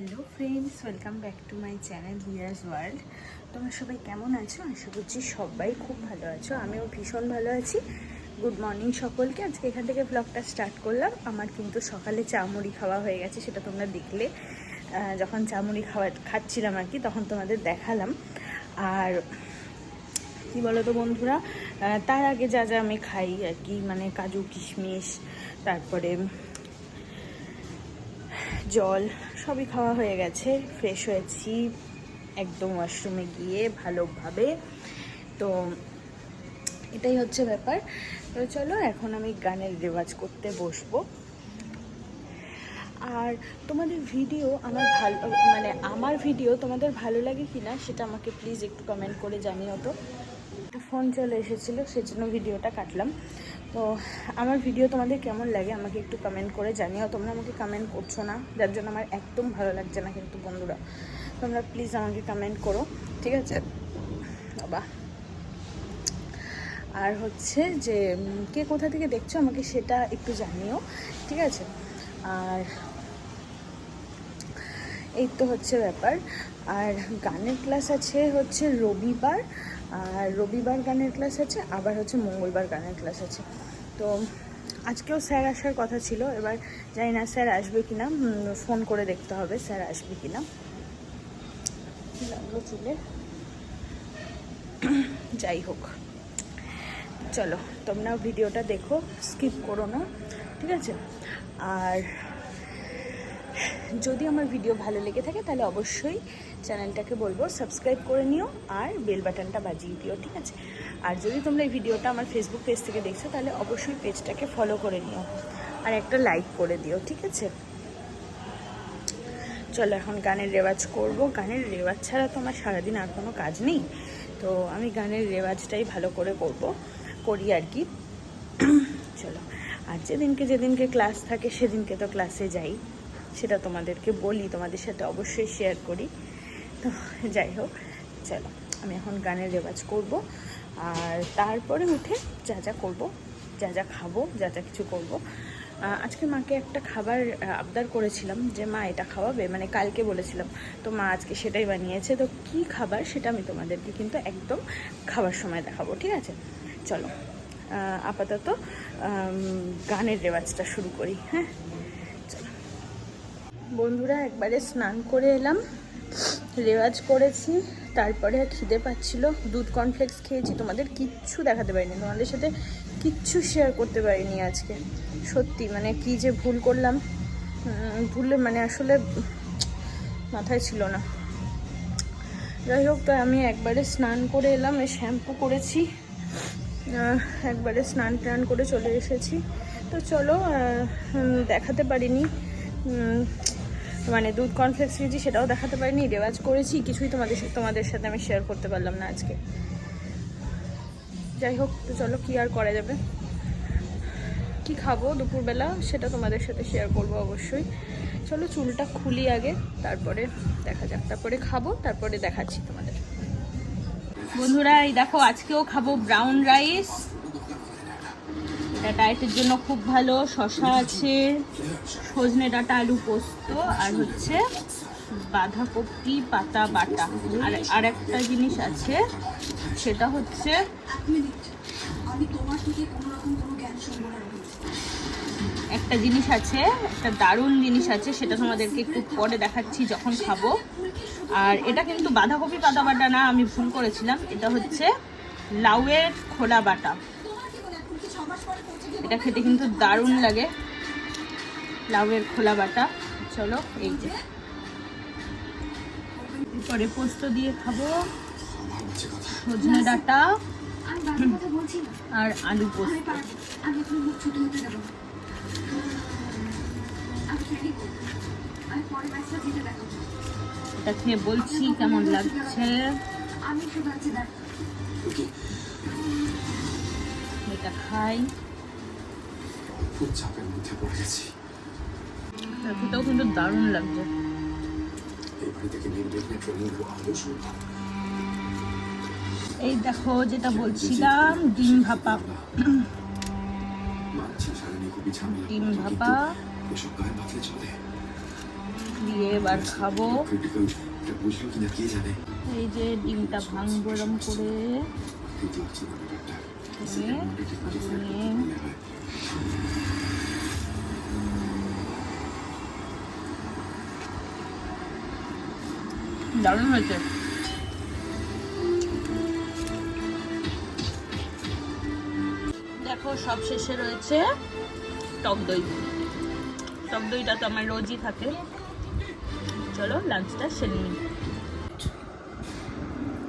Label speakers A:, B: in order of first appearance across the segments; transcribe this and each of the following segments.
A: Hello friends, welcome back to my channel here's world. তোমরা সবাই কেমন আছো? আশা করছি সবাই খুব ভালো আছো। আমিও ভীষণ ভালো আছি। গুড মর্নিং সকলকে। আজকে এখান থেকে ব্লগটা স্টার্ট করলাম। আমার কিন্তু সকালে চা মুড়ি খাওয়া হয়ে গেছে, সেটা তোমরা দেখলে। যখন চা মুড়ি খাওয়া খাচ্ছিলাম আর কি, তখন তোমাদের দেখালাম। আর কি বলো তো বন্ধুরা তার আগে যা যা আমি খাই আর কি মানে কাজু কিশমিশ, তারপরে জল সবই খাওয়া হয়ে গেছে। ফ্রেশ হয়েছি একদম ওয়াশরুমে গিয়ে ভালোভাবে। তো এটাই হচ্ছে ব্যাপার। তো চলো এখন আমি গানের রেওয়াজ করতে বসবো। আর তোমাদের ভিডিও আমার ভালো মানে আমার ভিডিও তোমাদের ভালো লাগে কি না সেটা আমাকে প্লিজ একটু কমেন্ট করে জানিও তো। ফোন চলে এসেছিল, সেজন্য ভিডিওটা কাটলাম। তো আমার ভিডিও তোমাদের কেমন লাগে আমাকে একটু কমেন্ট করে জানিও। তোমরা আমাকে কমেন্ট করছ না, যার জন্য আমার একদম ভালো লাগছে না কিন্তু বন্ধুরা। তোমরা প্লিজ আমাকে কমেন্ট করো, ঠিক আছে? বাবা। আর হচ্ছে যে কে কোথা থেকে দেখছ আমাকে সেটা একটু জানিও, ঠিক আছে? আর এই তো হচ্ছে ব্যাপার। আর গানের ক্লাস আছে হচ্ছে রবিবার, আর রবিবার গানের ক্লাস আছে, আবার হচ্ছে মঙ্গলবার গানের ক্লাস আছে। তো আজকেও স্যার আসার কথা ছিল, এবার জানি না স্যার আসবে কি না ফোন করে দেখতে হবে স্যার আসবে কি না লাগল যাই হোক, চলো তোমরাও ভিডিওটা দেখো, স্কিপ করো না, ঠিক আছে? আর যদি আমার ভিডিও ভালো লেগে থাকে, তাহলে অবশ্যই চ্যানেলটাকে বলব সাবস্ক্রাইব করে নিও আর বেল বাটনটা বাজিয়ে দিও, ঠিক আছে? আর যদি তোমরা এই ভিডিওটা আমার ফেসবুক পেজ থেকে দেখছ, তাহলে অবশ্যই পেজটাকে ফলো করে নিও আর একটা লাইক করে দিও, ঠিক আছে? চলো এখন গানের রেওয়াজ করব। গানের রেওয়াজ ছাড়া তো আমার সারাদিন আর কোনো কাজ নেই। তো আমি গানের রেওয়াজটাই ভালো করে করব, করি আর কি। চলো, আর যেদিনকে যেদিনকে ক্লাস থাকে, সেদিনকে তো ক্লাসে যাই। সেটা তোমাদেরকে বলি, তোমাদের সাথে অবশ্যই শেয়ার করি। তো যাই হোক, চলো, আমি এখন গানের রেওয়াজ করব। আর তারপরে উঠে যা যা করব, যা যা খাব, যা যা কিছু করব। আজকে মাকে একটা খাবার আবদার করেছিলাম যে, মা, এটা খাওয়াবে? মানে কালকে বলেছিলাম, তো মা আজকে সেটাই বানিয়েছে। তো কি খাবার সেটা আমি তোমাদেরকে কিন্তু একদম খাবার সময় দেখাবো, ঠিক আছে? চলো আপাতত গানের রেওয়াজটা শুরু করি হ্যাঁ? বন্ধুরা, একবারে স্নান করে এলাম। রেওয়াজ করেছি, তারপরে খিদে পাচ্ছিল। দুধ কর্নফ্লেক্স খেয়েছি, তোমাদের কিচ্ছু দেখাতে পারিনি, তোমাদের সাথে কিচ্ছু শেয়ার করতে পারিনি আজকে। সত্যি মানে কি যে ভুল করলাম ভুলে মানে আসলে মাথায় ছিল না। যাই হোক, তো আমি একবারে স্নান করে এলাম, এই শ্যাম্পু করেছি। একবারে স্নান টান করে চলে এসেছি। তো চলো দেখাতে পারিনি। মানে দুধ কর্নফ্লেক্স খেয়েছি সেটাও দেখাতে পারিনি, রেওয়াজ করেছি, কিছুই তোমাদের তোমাদের সাথে আমি শেয়ার করতে পারলাম না আজকে। যাই হোক, তো চলো, কি আর করা যাবে? কি খাব দুপুরবেলা সেটা তোমাদের সাথে শেয়ার করব অবশ্যই। চলো, চুলটা খুলি আগে, তারপরে দেখা যাক। তারপরে খাব, তারপরে দেখাচ্ছি তোমাদের। বন্ধুরা, এই দেখো, আজকেও খাব ব্রাউন রাইস এটা ডায়েটের জন্য খুব ভালো। শশা আছে, সজনে ডাঁটা, আলু পোস্ত, আর হচ্ছে বাঁধাকপি, পাতা, বাটা। আর আর একটা জিনিস আছে, সেটা হচ্ছে একটা জিনিস আছে, একটা দারুণ জিনিস আছে, সেটা তোমাদেরকে একটু পরে দেখাচ্ছি যখন খাব। আর এটা কিন্তু বাঁধাকপি পাতা বাটা না, আমি ভুল করেছিলাম। এটা হচ্ছে লাউয়ের খোলা বাটা। এটা খেতে কিন্তু দারুণ লাগে। লাউয়ের খোলা বাটা। চলো, এই যে। পরে পোস্ত দিয়ে খাব। সজনে ডাঁটা। আর আলু পোস্ত। এটা খেয়ে বলছি কেমন লাগছে। এটা খাই।
B: খুব চাপের মধ্যে পড়ে গেছি।
A: এটাও কিন্তু দারুণ লাগছে।
B: এই বাড়ি থেকে নির্বিঘ্নে ট্রেনিং আদৌ সম্ভব
A: এই দেখো যেটা বলছিলাম ডিম ভাপা। ডিম ভাপা।
B: এসব গায়ে মাথায় চলে।
A: দিয়ে এবার খাব। এই যে ডিমটা ভাঙবো এরম করে। নিয়ে দারুণ হয়েছে। দেখো, সব শেষে রয়েছে টক দই। টক দইটা তো আমার রোজই থাকে। চলো লাঞ্চটা সেরে নিই।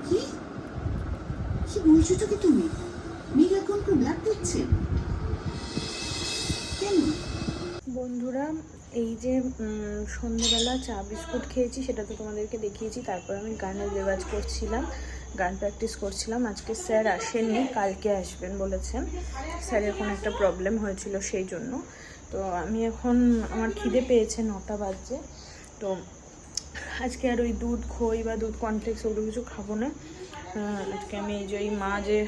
C: কি? বলছো তো কি তুমি? মেঘ এখন ব্লাড দিচ্ছে
A: বন্ধুরা, এই যে সন্ধ্যেবেলা চা বিস্কুট খেয়েছি, সেটা তো তোমাদেরকে দেখিয়েছি। তারপর আমি গানের রেওয়াজ করছিলাম, গান প্র্যাকটিস করছিলাম। আজকে স্যার আসেননি, কালকে আসবেন বলেছেন। স্যারের কোনো একটা প্রবলেম হয়েছিল সেই জন্য। তো আমি এখন, আমার খিদে পেয়েছে নটা বাজছে। তো আজকে আর ওই দুধ খই বা দুধ কনফ্লেক্স ওগুলো কিছু খাব না। আজকে আমি এই যে ওই মা যে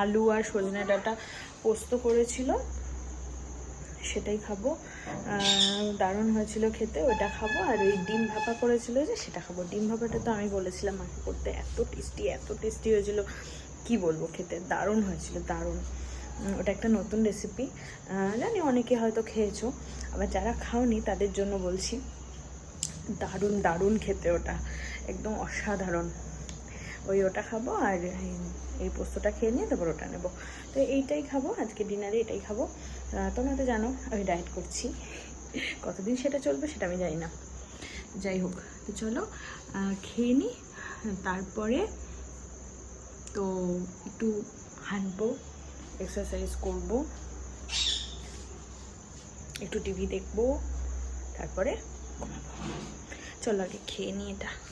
A: আলু আর সজনে ডাঁটা পোস্ত করেছিল সেটাই খাব। দারুণ হয়েছিল খেতে ওটা খাব। আর ওই ডিম ভাপা করেছিল যে, সেটা খাব। ডিম ভাপাটা তো আমি বলেছিলাম মাকে করতে, এত টেস্টি এত টেস্টি হয়েছিল। কি বলব খেতে? দারুণ হয়েছিল, দারুণ। ওটা একটা নতুন রেসিপি জানি অনেকে হয়তো খেয়েছো, আবার যারা খাওনি তাদের জন্য বলছি, দারুণ দারুণ খেতে ওটা। একদম অসাধারণ। ওই ওটা খাব আর এই- পোস্তটা খেয়ে নিয়ে তারপর ওটা নেব। তো এইটাই খাব, আজকে ডিনারে এটাই খাব। তোমরা তো জানো, আমি ডায়েট করছি। কতদিন সেটা চলবে সেটা আমি জানি না। যাই হোক, তো চলো খেয়ে নিই তারপরে তো একটু হাঁটবো এক্সারসাইজ করব, একটু টিভি দেখব, তারপরে চলো আগে খেয়ে নিই এটা।